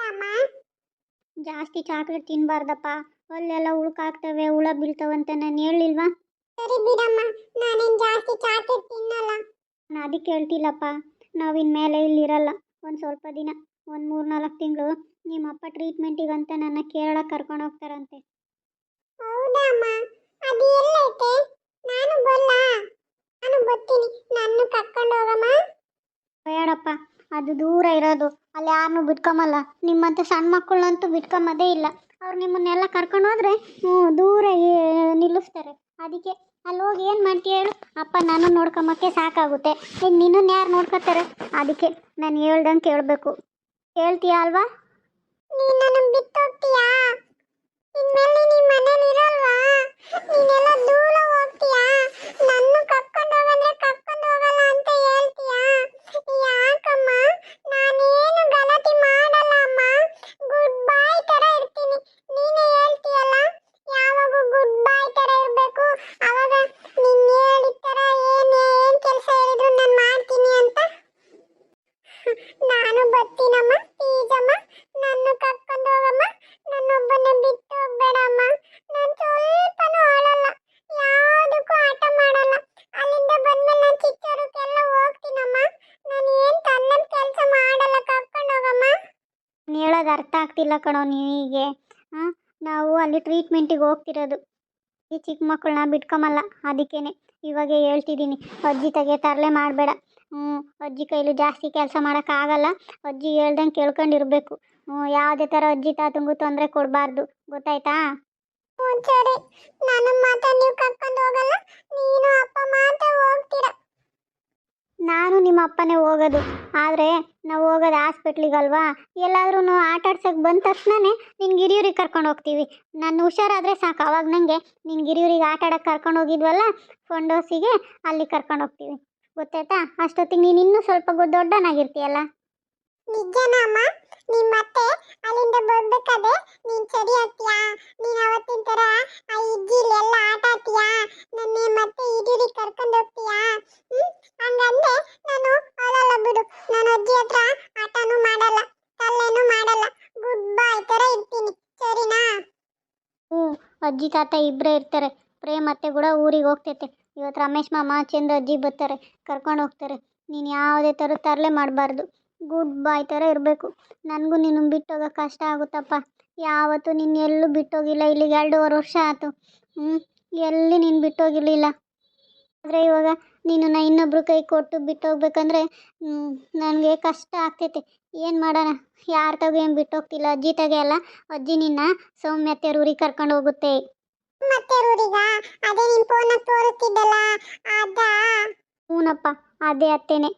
ಅಮ್ಮ ಜಾಸ್ತಿ ಚಾಕ್ಲೇಟ್ ತಿನ್ಬಾರ್ದಪ್ಪ. ಅಲ್ಲೆಲ್ಲ ಉಳ್ಕಾಗ್ತವೆ ಹುಳ ಅಂತ ನಾನು ಹೇಳಿಲ್ವಾ ಸರಿ ಬಿಡಮ್ಮ ನಾನೇನು ಜಾಸ್ತಿ ಚಾಕ್ಲೇಟ್ ತಿನ್ನಲ್ಲ. ನಾನು ಅದಕ್ಕೆ ಹೇಳ್ತಿಲ್ಲಪ್ಪ. ನಾವಿನ್ ಮೇಲೆ ಇಲ್ಲಿರಲ್ಲ. ಒಂದು ಸ್ವಲ್ಪ ದಿನ ಒಂದು ಮೂರು ನಾಲ್ಕು ತಿಂಗಳು ನಿಮ್ಮಪ್ಪ ಟ್ರೀಟ್ಮೆಂಟಿಗಂತ ನನ್ನ ಕೇರಳ ಕರ್ಕೊಂಡು ಹೋಗ್ತಾರಂತೆ ಹೌದಾ ಅಮ್ಮ ಅದು ಎಲ್ಲೈತೆ ನಾನು ಬಲ್ಲ ನಾನು ಬರ್ತೀನಿ ನನ್ನ ಕರ್ಕೊಂಡು ಹೋಗಮ್ಮ ಬೇಡಪ್ಪ ಅದು ದೂರ ಇರೋದು. ಅಲ್ಲಿ ಯಾರನ್ನೂ ಬಿಟ್ಕೊಂಬಲ್ಲ. ನಿಮ್ಮಂಥ ಸಣ್ಣ ಮಕ್ಕಳಂತೂ ಬಿಟ್ಕೊಂಬದೇ ಇಲ್ಲ. ಅವ್ರು ನಿಮ್ಮನ್ನೆಲ್ಲ ಕರ್ಕೊಂಡು ಹೋದ್ರೆ ದೂರ ನಿಲ್ಲಿಸ್ತಾರೆ. ಅದಕ್ಕೆ ಅಲ್ಲಿ ಹೋಗಿ ಏನು ಮಾಡ್ತೀಯ ಹೇಳು? ಅಪ್ಪ ನಾನು ನೋಡ್ಕೊಂಬಕ್ಕೆ ಸಾಕಾಗುತ್ತೆ. ಇನ್ನು ನಿನ್ನನ್ನು ಯಾರು ನೋಡ್ಕೋತಾರೆ ಅದಕ್ಕೆ ನಾನು ಹೇಳ್ದಂಗೆ ಕೇಳಬೇಕು. ಹೇಳ್ತೀಯ ಅಲ್ವಾ? ನೀನು ಬಿಟ್ಟು ಹೋಗ್ತೀಯಾ ಇನ್ಮೇಲೆ ನಿಮ್ಮ ಮನೇಲಿ ಇರಲ್ವಾ ಹೇಳೋದು ಅರ್ಥ ಆಗ್ತಿಲ್ಲ ಕಣೋ ನಿನಗೆ ನಾವು ಅಲ್ಲಿ ಟ್ರೀಟ್ಮೆಂಟಿಗೆ ಹೋಗ್ತಿರೋದು. ಈ ಚಿಕ್ಕ ಮಕ್ಕಳನ್ನ ಬಿಟ್ಕೊಂಬಲ್ಲ ಅದಕ್ಕೇನೆ. ಇವಾಗೆ ಹೇಳ್ತಿದ್ದೀನಿ, ಅಜ್ಜಿ ತಗೆ ತರಲೆ ಮಾಡಬೇಡ. ಹ್ಞೂ ಅಜ್ಜಿ ಕೈಲಿ ಜಾಸ್ತಿ ಕೆಲಸ ಮಾಡೋಕ್ಕಾಗಲ್ಲ. ಅಜ್ಜಿ ಹೇಳ್ದಂಗೆ ಕೇಳ್ಕೊಂಡಿರ್ಬೇಕು. ಹ್ಞೂ ಯಾವುದೇ ಥರ ಅಜ್ಜಿ ತಾತಂಗೂ ತೊಂದರೆ ಕೊಡಬಾರ್ದು. ಗೊತ್ತಾಯ್ತಾ? ಹ್ಞೂ ಸರಿ. ನಾನು ಮಾತಾ ನೀವು ಕರ್ಕೊಂಡು ಹೋಗಲ್ಲ ನೀನು ಅಪ್ಪ ಮಾತ್ರ ಹೋಗ್ತೀರಾ ನಾನು ನಿಮ್ಮ ಅಪ್ಪನೇ ಹೋಗೋದು. ಆದರೆ ನಾವು ಹೋಗೋದು ಹಾಸ್ಪಿಟ್ಲಿಗಲ್ವಾ? ಎಲ್ಲಾದ್ರೂ ಆಟ ಬಂದ ತಕ್ಷಣನೇ ನಿನ್ಗೆ ಹಿರಿಯೂರಿಗೆ ಕರ್ಕೊಂಡು ಹೋಗ್ತೀವಿ. ನಾನು ಹುಷಾರಾದರೆ ಸಾಕು. ಅವಾಗ ನನಗೆ ನಿನ್ ಗಿರಿಯೂರಿಗೆ ಆಟ ಆಡೋಕೆ ಕರ್ಕೊಂಡು ಹೋಗಿದ್ವಲ್ಲ, ಫಂಡೋಸಿಗೆ ಅಲ್ಲಿ ಕರ್ಕೊಂಡು ಹೋಗ್ತೀವಿ. ಗೊತ್ತಾಯ್ತಾ? ಅಷ್ಟೊತ್ತಿಗೆ ನೀನು ಇನ್ನೂ ಸ್ವಲ್ಪ ದೊಡ್ಡನಾಗಿರ್ತೀಯಲ್ಲ? ನಿಜನಮ್ಮ ನೀನ್ ಮತ್ತೆ ಅಲ್ಲಿಂದ ಬರ್ಬೇಕಾದ್ರೆ ನೀನ್ ಸರಿ ಆಗ್ತೀಯಾ? ನೀನ್ ಆ ಇಡೀರಿ ಕರ್ಕೊಂಡು ಹೋಗ್ತೀಯಾ ಹ್ಮ್ ಹಂಗಂದ್ರೆ ನಾನು ಅಳಲ್ಲ ಬಿಡು ನಾನು ಅಜ್ಜಿ ಹತ್ರ ಆಟನೂ ಮಾಡಲ್ಲ ತಲ್ಲೇನೂ ಮಾಡಲ್ಲ ಗುಡ್ ಬಾಯ್ ತರ ಇರ್ತೀನಿ ಸರಿನಾ ಹ್ಞೂ ಅಜ್ಜಿ ತಾತ ಇಬ್ಬರೇ ಇರ್ತಾರೆ. ಪ್ರೇಮ್ ಅತ್ತೆ ಕೂಡ ಊರಿಗೆ ಹೋಗ್ತೈತೆ. ಇವತ್ತು ರಮೇಶ್ ಮಾಮ, ಚಂದ್ರ ಅಜ್ಜಿ ಬರ್ತಾರೆ. ಕರ್ಕೊಂಡು ಹೋಗ್ತಾರೆ. ನೀನು ಯಾವುದೇ ಥರ ತರಲೆ ಮಾಡಬಾರ್ದು. ಗುಡ್ ಬಾಯ್ ಥರ ಇರಬೇಕು. ನನಗೂ ನಿನ್ನ ಬಿಟ್ಟೋಗೋಕೆ ಕಷ್ಟ ಆಗುತ್ತಪ್ಪ. ಯಾವತ್ತೂ ನಿನ್ನ ಎಲ್ಲೂ ಬಿಟ್ಟೋಗಿಲ್ಲ. ಇಲ್ಲಿಗೆ ಎರಡೂವರೆ ವರ್ಷ ಆಯಿತು ಎಲ್ಲಿ ನೀನು ಬಿಟ್ಟೋಗಿರಲಿಲ್ಲ? ಆದರೆ ಇವಾಗ ನೀನು ಇನ್ನೊಬ್ರು ಕೈ ಕೊಟ್ಟು ಬಿಟ್ಟೋಗ್ಬೇಕಂದ್ರೆ ನನಗೆ ಕಷ್ಟ ಆಗ್ತೈತೆ. ಏನು ಮಾಡೋಣ? ಯಾರ ತಗೋ ಏನು ಬಿಟ್ಟೋಗ್ತಿಲ್ಲ ಅಜ್ಜಿ ತಗೆ ಅಲ್ಲ ಅಜ್ಜಿ ನಿನ್ನ ಸೌಮ್ಯತೆ ಊರಿಗೆ ಕರ್ಕೊಂಡು ಹೋಗುತ್ತೆ. ಮತ್ತೆ ಊರಿಗ ಅದೇ ನಿನ್ ಫೋನ್ ತೋರಿಸ್ತಿದ್ದಲ್ಲ ಅದ? ಹ್ಞೂನಪ್ಪ ಅದೇ ಅತ್ತೇನೆ.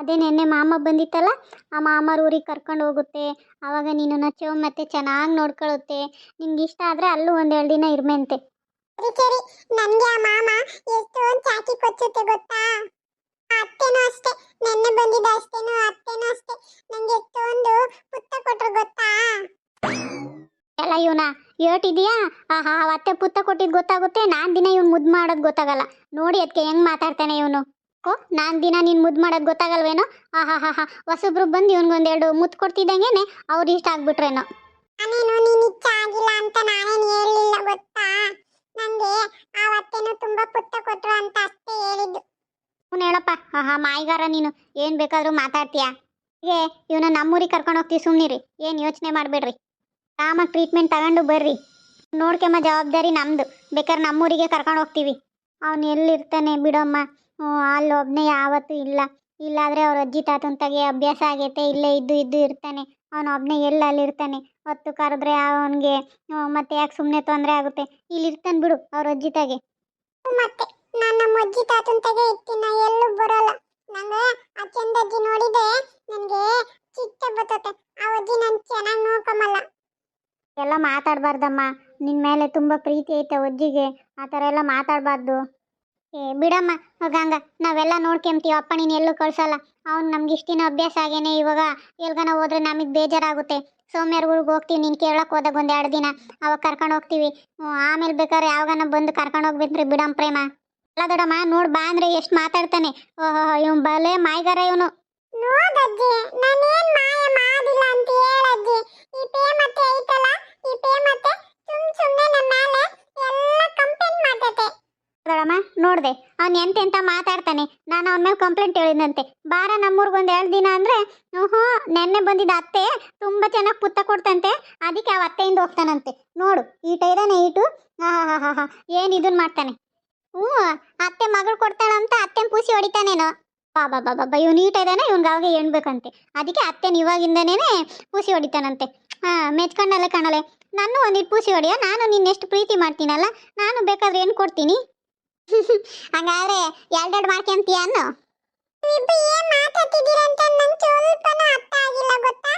ಅದೇ ನೆನ್ನೆ ಮಾಮ ಬಂದಿತ್ತಲ್ಲ ಆ ಮಾಮರ ಊರಿಗೆ ಕರ್ಕೊಂಡು ಹೋಗುತ್ತೆ. ಆವಾಗ ನಚ್ಚೋ ಮತ್ತೆ ಚೆನ್ನಾಗಿ ನೋಡ್ಕೊಳ್ಳುತ್ತೆ ನಿಮ್ಗೆ ಇಷ್ಟ ಆದರೆ ಅಲ್ಲೂ ಒಂದೆರಡು ದಿನ ಇರ್ಮೆಂತೆ. ಸರಿ ನನ್ಗೆ ಆ ಮಾಮ ಎಷ್ಟೊಂದು ಚಾಕಿ ಕೊಚ್ಚುತ್ತೆ ಗೊತ್ತಾ? ಅತ್ತೆನೂ ಅಷ್ಟೇ. ನೆನ್ನೆ ಬಂದಿದ್ದ ಅಷ್ಟೇನು ಅತ್ತೆನೂ ಅಷ್ಟೇ. ನಂಗೆ ಎಷ್ಟೊಂದು ಪುತ್ತ ಕೊಟ್ರು ಗೊತ್ತಾ? ಎಲ್ಲ ಇವನ ಏಟಿದೆಯಾ? ಆಹಾ ಅತ್ತೆ ಪುತ್ತ ಕೊಟ್ಟಿದ್ ಗೊತ್ತಾಗುತ್ತೆ. ನಾನ್ ದಿನ ಇವ್ನು ಮುದ್ದು ಮಾಡೋದು ಗೊತ್ತಾಗಲ್ಲ. ನೋಡಿ ಅದಕ್ಕೆ ಹೆಂಗ್ ಮಾತಾಡ್ತಾನೆ ಇವನು. ಓ ನಾನ್ ದಿನ ನೀನ್ ಮುದ್ದು ಮಾಡೋದು ಗೊತ್ತಾಗಲ್ವೇನೋ? ಆಹಾ ಹಾ ಹಾ ಹೊಸಬ್ರು ಬಂದು ಇವನ್ಗೊಂದೆರಡು ಮುತ್ತು ಕೊಡ್ತಿದ್ದಂಗೆನೆ ಅವ್ರು ಇಷ್ಟ ಆಗ್ಬಿಟ್ರೇನೋ. ನೀನು ನೀನು ಆಗಿಲ್ಲ ಅಂತ ನಾನೇನು ಹೇಳಲಿಲ್ಲ ಗೊತ್ತಾ? ನಂಗೆ ಆ ಅತ್ತೆನೂ ತುಂಬಾ ಪುಟ್ಟ ಕೊಟ್ರು ಅಂತ ಅಷ್ಟೇ ಹೇಳಿದ್ದು. ಅವ್ನು ಹೇಳಪ್ಪ. ಆಹಾ, ಮಾಯಿಗಾರ ನೀನು. ಏನ್ ಬೇಕಾದರೂ ಮಾತಾಡ್ತೀಯಾ? ಏ ಇವನ ನಮ್ಮೂರಿಗೆ ಕರ್ಕೊಂಡು ಹೋಗ್ತೀವಿ ಸುಮ್ಮನಿರಿ ಏನು ಯೋಚನೆ ಮಾಡಬೇಡ್ರಿ. ಆರಾಮಾಗಿ ಟ್ರೀಟ್ಮೆಂಟ್ ತಗೊಂಡು ಬರ್ರಿ. ನೋಡ್ಕೆಮ್ಮ ಜವಾಬ್ದಾರಿ ನಮ್ದು. ಬೇಕಾದ್ರೆ ನಮ್ಮೂರಿಗೆ ಕರ್ಕೊಂಡು ಹೋಗ್ತೀವಿ. ಅವನು ಎಲ್ಲಿರ್ತಾನೆ ಬಿಡಮ್ಮ? ಹ್ಞೂ, ಅಲ್ಲಿ ಒಬ್ಬನೇ ಯಾವತ್ತೂ ಇಲ್ಲ. ಇಲ್ಲಾದರೆ ಅವ್ರ ಅಜ್ಜಿ ತಾತನ ತಗೆ ಅಭ್ಯಾಸ ಆಗೈತೆ ಇಲ್ಲೇ ಇದ್ದು ಇದ್ದು ಇರ್ತಾನೆ. ಅವನು ಒಬ್ಬನೇ ಎಲ್ಲಿ ಅಲ್ಲಿರ್ತಾನೆ ಹೊತ್ತು ಕರೆದ್ರೆ ಅವನಿಗೆ ಮತ್ತೆ ಯಾಕೆ ಸುಮ್ಮನೆ ತೊಂದರೆ ಆಗುತ್ತೆ? ಇಲ್ಲಿ ಇರ್ತಾನೆ ಬಿಡು ಅವ್ರ ಅಜ್ಜಿ ತಾಗೆ. ಮತ್ತೆ ನಮ್ಮ ಅಜ್ಜಿ ತಾತನ ತಗೆ ಇರ್ತೀನಿ ನಾ ಎಲ್ಲೂ ಬರೋಲ್ಲ. ನಂಗೆ ಆ ಚಂದಜ್ಜಿ ನೋಡಿದೆ ನನಗೆ ಚಿತ್ತ ಬರ್ತತೆ. ಆ ಅಜ್ಜಿ ನಾನು ಚೆನ್ನಾಗಿ ನೋಡ್ಕೊಂಬಲ್ಲ. ಎಲ್ಲ ಮಾತಾಡಬಾರ್ದಮ್ಮ. ನಿನ್ನ ಮೇಲೆ ತುಂಬ ಪ್ರೀತಿ ಐತೆ ಅಜ್ಜಿಗೆ. ಆ ಥರ ಎಲ್ಲ ಮಾತಾಡಬಾರ್ದು. ಏ, ಬಿಡಮ್ಮ ಗಂಗ ನಾವೆಲ್ಲ ನೋಡ್ಕೊಂತೀವಿ ಅಪ್ಪ ನೀನು ಎಲ್ಲೂ ಕಳ್ಸಲ್ಲ. ಅವ್ನು ನಮ್ಗೆ ಇಷ್ಟಿನ ಅಭ್ಯಾಸ ಆಗೇನೆ ಇವಾಗ. ಎಲ್ಗನ ಹೋದ್ರೆ ನಮಗೆ ಬೇಜಾರಾಗುತ್ತೆ. ಸೋಮ್ಯಾರ ಊರಿಗೆ ಹೋಗ್ತೀವಿ. ನೀನು ಕೇಳಕ್ಕೆ ಹೋದಾಗ ಒಂದು ಎರಡು ದಿನ. ಅವಾಗ ಕರ್ಕೊಂಡು ಹೋಗ್ತೀವಿ. ಆಮೇಲೆ ಬೇಕಾದ್ರೆ ಯಾವಾಗನ ಬಂದು ಕರ್ಕೊಂಡು ಹೋಗ್ಬೇಕ್ರಿ ಬಿಡಮ್ಮ ಪ್ರೇಮ. ಅಲ್ಲ ದೊಡಮ್ಮ ನೋಡ್ ಬಾ ಅಂದ್ರೆ ಎಷ್ಟು ಮಾತಾಡ್ತಾನೆ. ಓಹೋ ಇವ್ ಬಲೆ ಮಾಯ್ಗಾರ ಇವನು. ನೋಡಜ್ಜಿ ನಾನೇನ್ ಮಾಡಿಲ್ಲ ಅಂತ ಹೇಳಜ್ಜಿ. ಈ ಮತ್ತೆ ಸುಮ್ ಸುಮ್ನೆ ಮೇಲೆ ಎಲ್ಲ ಕಂಪ್ಲೇಂಟ್ ಮಾಡ್ತೈತೆ ದೊಡ್ಡಮ್ಮ ನೋಡಿದೆ. ಅವ್ನು ಎಂತೆಂತ ಮಾತಾಡ್ತಾನೆ, ನಾನು ಅವನ ಮೇಲೆ ಕಂಪ್ಲೇಂಟ್ ಹೇಳಿದಂತೆ ಬಾರ ನಮ್ಮೂರ್ಗೊಂದು ಎರಡು ದಿನ ಅಂದ್ರೆ ಹ್ಞೂ ನೆನ್ನೆ ಬಂದಿದ್ದ ಅತ್ತೆ ತುಂಬಾ ಚೆನ್ನಾಗಿ ಪುತ್ತ ಕೊಡ್ತಂತೆ, ಅದಕ್ಕೆ ಅವ ಅತ್ತೆಯಿಂದ ಹೋಗ್ತಾನಂತೆ. ನೋಡು ಈಟ ಇದಾನೆ ಈಟು ಹಾಂ ಹಾಂ ಹಾಂ ಹಾಂ ಏನು ಇದನ್ನ ಮಾಡ್ತಾನೆ. ಹ್ಞೂ, ಅತ್ತೆ ಮಗಳು ಕೊಡ್ತಾನಂತ ಅತ್ತೆ ಪೂಸಿ ಹೊಡಿತಾನೇನೋ. ಬಾ ಬಾಬಾ ಬಾ ಇವ್ನು ಈಟ ಇದ್ದಾನೆ ಇವ್ನಿಗೆ ಅವಾಗ ಎಣ್ಬೇಕಂತೆ. ಅದಕ್ಕೆ ಅತ್ತೆನ ಇವಾಗಿಂದನೇ ಪೂಸಿ ಹೊಡಿತಾನಂತೆ. ಹಾಂ, ಮೆಚ್ಕೊಂಡಲ್ಲ ಕಾಣಲೆ ನಾನು ಒಂದಿಟ್ಟು ಪೂಸಿ ಹೊಡೆಯೋ, ನಾನು ನಿನ್ನೆಷ್ಟು ಪ್ರೀತಿ ಮಾಡ್ತೀನಲ್ಲ, ನಾನು ಬೇಕಾದ್ರೆ ಏನು ಕೊಡ್ತೀನಿ? ಹಂಗಾದ್ರೆ ಎರಡೆರಡು ಮಾಡ್ಕೊಂತೀಯ ಅನ್ನು? ನೀವು ಏನ್ ಮಾತಾಡ್ತಿದ್ದೀರ ಅಂತ ನಂಗೆ ಸ್ವಲ್ಪನೂ ಅರ್ಥ ಆಗಿಲ್ಲ ಗೊತ್ತಾ?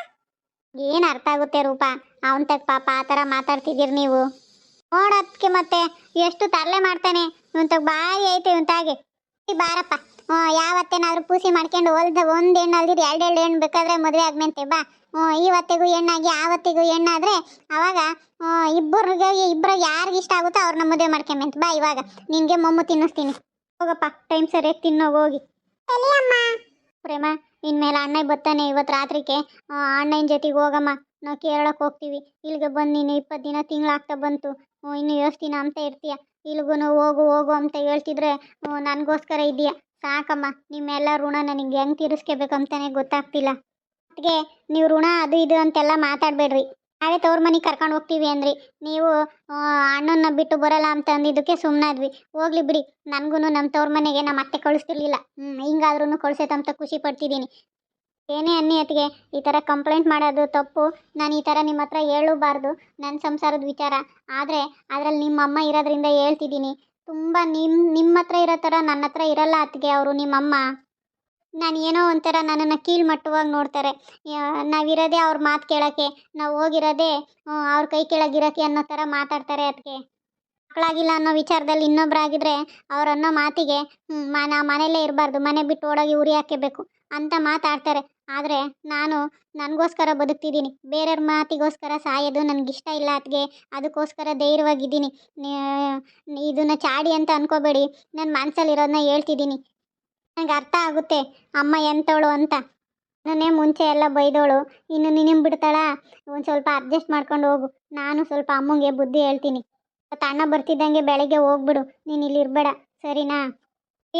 ಏನು ಅರ್ಥ ಆಗುತ್ತೆ ರೂಪ? ಅವನ್ ತಗ ಪಾಪ ಆ ಥರ ಮಾತಾಡ್ತಿದ್ದೀರಿ ನೀವು. ನೋಡೋದಕ್ಕೆ ಮತ್ತೆ ಎಷ್ಟು ತರಲೆ ಮಾಡ್ತಾನೆ. ಇವನ್ ತಗ ಬಾಯಿ ಐತೆ ಇವನ್ ತಾಗೆ. ಬಾರಪ್ಪ. ಯಾವತ್ತೇನಾದ್ರೂ ಪೂಸಿ ಮಾಡ್ಕೊಂಡು ಹೊಲ್ದ ಒಂದು ಹೆಣ್ಣು ಎರಡು ಎರಡೆರಡು ಹೆಣ್ಣು ಬೇಕಾದ್ರೆ ಮದುವೆ ಆಗ್ಮೆಂತೆ ಬಾ. ಹ್ಞೂ ಇವತ್ತಿಗೂ ಹೆಣ್ಣಾಗಿ ಆವತ್ತಿಗೂ ಹೆಣ್ಣಾದ್ರೆ ಅವಾಗ ಇಬ್ಬರಿಗೆ ಇಬ್ಬರು ಯಾರಿಗೆ ಇಷ್ಟ ಆಗುತ್ತೋ ಅವ್ರನ್ನ ಮದುವೆ ಮಾಡ್ಕೊಂಬಂತ ಬಾ ಇವಾಗ. ನಿನಗೆ ಮೊಮ್ಮು ತಿನ್ನಿಸ್ತೀನಿ. ಹೋಗಪ್ಪ ಟೈಮ್ ಸರಿಯಾಗಿ ತಿನ್ನೋ ಹೋಗಿ. ಪ್ರೇಮ ಇನ್ಮೇಲೆ ಅಣ್ಣ ಬರ್ತಾನೆ ಇವತ್ತು ರಾತ್ರಿಗೆ. ಅಣ್ಣನ ಜೊತೆಗೆ ಹೋಗಮ್ಮ. ನಾವು ಕೇರಳಕ್ಕೆ ಹೋಗ್ತೀವಿ. ಇಲ್ಲಿಗೆ ಬಂದು ನೀನು ಇಪ್ಪತ್ತು ದಿನ ತಿಂಗಳಾಗ್ತಾ ಬಂತು. ಇನ್ನು ಎಷ್ಟು ದಿನ ಅಂತ ಇರ್ತೀಯ. ಇಲ್ಲಿಗೂ ಹೋಗು ಹೋಗು ಅಂತ ಹೇಳ್ತಿದ್ರೆ ಹ್ಞೂ, ನನಗೋಸ್ಕರ ಇದೆಯಾ ಸಾಕಮ್ಮ, ನಿಮ್ಮೆಲ್ಲ ಋಣ ನನಗೆ ಹೆಂಗೆ ತೀರಿಸ್ಕೋಬೇಕಂತಾನೆ ಗೊತ್ತಾಗ್ತಿಲ್ಲ. ಅದಕ್ಕೆ ನೀವು ಋಣ ಅದು ಇದು ಅಂತೆಲ್ಲ ಮಾತಾಡಬೇಡ್ರಿ. ನಾವೇ ತವ್ರ ಮನೆಗೆ ಕರ್ಕೊಂಡು ಹೋಗ್ತೀವಿ ಅಂದ್ರಿ. ನೀವು ಅಣ್ಣನ ಬಿಟ್ಟು ಬರಲ್ಲ ಅಂತ ಅಂದಿದ್ದಕ್ಕೆ ಸುಮ್ಮನಾದ್ವಿ ಹೋಗ್ಲಿ ಬಿಡಿ ನನಗೂ ನಮ್ಮ ತವ್ರ ಮನೆಗೆ ನಮ್ಮ ಅತ್ತೆ ಕಳಿಸ್ತಿರ್ಲಿಲ್ಲ. ಹ್ಞೂ ಹಿಂಗಾದ್ರೂ ಕಳಿಸೈತಂತ ಖುಷಿ ಪಡ್ತಿದ್ದೀನಿ ಏನೇ ಅನ್ನಿ ಅತ್ತಿಗೆ ಈ ಥರ ಕಂಪ್ಲೇಂಟ್ ಮಾಡೋದು ತಪ್ಪು. ನಾನು ಈ ಥರ ನಿಮ್ಮ ಹತ್ರ ಹೇಳಬಾರ್ದು. ನನ್ನ ಸಂಸಾರದ ವಿಚಾರ. ಆದರೆ, ಅದರಲ್ಲಿ ನಿಮ್ಮ ಅಮ್ಮ ಇರೋದ್ರಿಂದ ಹೇಳ್ತಿದ್ದೀನಿ ತುಂಬ ನಿಮ್ಮ ನಿಮ್ಮ ಹತ್ರ ಇರೋ ಥರ ನನ್ನ ಹತ್ರ ಇರಲ್ಲ ಅತ್ತಿಗೆ ಅವರು, ನಿಮ್ಮಮ್ಮ. ನಾನು ಏನೋ ಒಂಥರ ನನ್ನನ್ನು ಕೀಳ್ಮಟ್ಟವಾಗಿ ನೋಡ್ತಾರೆ. ನಾವಿರೋದೇ ಅವ್ರ ಮಾತು ಕೇಳೋಕ್ಕೆ, ನಾವು ಹೋಗಿರೋದೇ ಅವ್ರ ಕೈ ಕೆಳಗಿರೋಕ್ಕೆ ಅನ್ನೋ ಥರ ಮಾತಾಡ್ತಾರೆ ಅದಕ್ಕೆ ಮಕ್ಕಳಾಗಿಲ್ಲ ಅನ್ನೋ ವಿಚಾರದಲ್ಲಿ ಇನ್ನೊಬ್ರಾಗಿದ್ರೆ ಅವ್ರು ಅನ್ನೋ ಮಾತಿಗೆ ಹ್ಞೂ ನಾ ಮನೇಲೇ ಇರಬಾರ್ದು, ಮನೆ ಬಿಟ್ಟು ಓಡೋಗಿ ಉರಿ ಹಾಕಬೇಕು ಅಂತ ಮಾತಾಡ್ತಾರೆ. ಆದರೆ ನಾನು ನನಗೋಸ್ಕರ ಬದುಕ್ತಿದ್ದೀನಿ. ಬೇರೆಯವ್ರ ಮಾತಿಗೋಸ್ಕರ ಸಾಯೋದು ನನಗಿಷ್ಟ ಇಲ್ಲ ಅದಕ್ಕೆ ಅದಕ್ಕೋಸ್ಕರ ಧೈರ್ಯವಾಗಿದ್ದೀನಿ. ಇದನ್ನು ಚಾಡಿ ಅಂತ ಅನ್ಕೋಬೇಡಿ. ನನ್ನ ಮನಸ್ಸಲ್ಲಿರೋದನ್ನ ಹೇಳ್ತಿದ್ದೀನಿ. ನನಗೆ ಅರ್ಥ ಆಗುತ್ತೆ. ಅಮ್ಮ ಎಂತವಳು ಅಂತ. ನನ್ನೇ ಮುಂಚೆ ಎಲ್ಲ ಬೈದವಳು ಇನ್ನು ನಿನ್ನ ಬಿಡ್ತಾಳ? ಒಂದು ಸ್ವಲ್ಪ ಅಡ್ಜಸ್ಟ್ ಮಾಡ್ಕೊಂಡು ಹೋಗು. ನಾನು ಸ್ವಲ್ಪ ಅಮ್ಮಂಗೆ ಬುದ್ಧಿ ಹೇಳ್ತೀನಿ. ಮತ್ತು ಅಣ್ಣ ಬರ್ತಿದ್ದಂಗೆ ಬೆಳಗ್ಗೆ ಹೋಗ್ಬಿಡು. ನೀನು ಇಲ್ಲಿ ಇರಬೇಡ ಸರಿನಾ?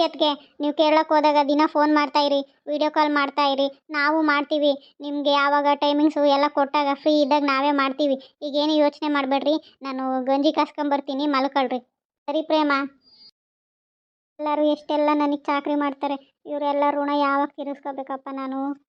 ಅದಕ್ಕೆ ನೀವು ಕೇರಳಕ್ಕೆ ಹೋದಾಗ ದಿನ ಫೋನ್ ಮಾಡ್ತಾ ಇರಿ ವಿಡಿಯೋ ಕಾಲ್ ಮಾಡ್ತಾ ಇರಿ. ನಾವು ಮಾಡ್ತೀವಿ. ನಿಮಗೆ ಯಾವಾಗ ಟೈಮಿಂಗ್ಸು ಎಲ್ಲ ಕೊಟ್ಟಾಗ ಫ್ರೀ ಇದ್ದಾಗ ನಾವೇ ಮಾಡ್ತೀವಿ. ಈಗೇನು ಯೋಚನೆ ಮಾಡಬೇಡ್ರಿ. ನಾನು ಗಂಜಿ ಕಾಸ್ಕೊಂಬರ್ತೀನಿ ಮಲ್ಕೊಳ್ರಿ. ಸರಿ ಪ್ರೇಮ. ಎಲ್ಲರೂ ಎಷ್ಟೆಲ್ಲ ನನಗೆ ಚಾಕ್ರಿ ಮಾಡ್ತಾರೆ. ಇವರೆಲ್ಲ ಋಣ ಯಾವಾಗ ತೀರಿಸ್ಕೋಬೇಕಪ್ಪ ನಾನು?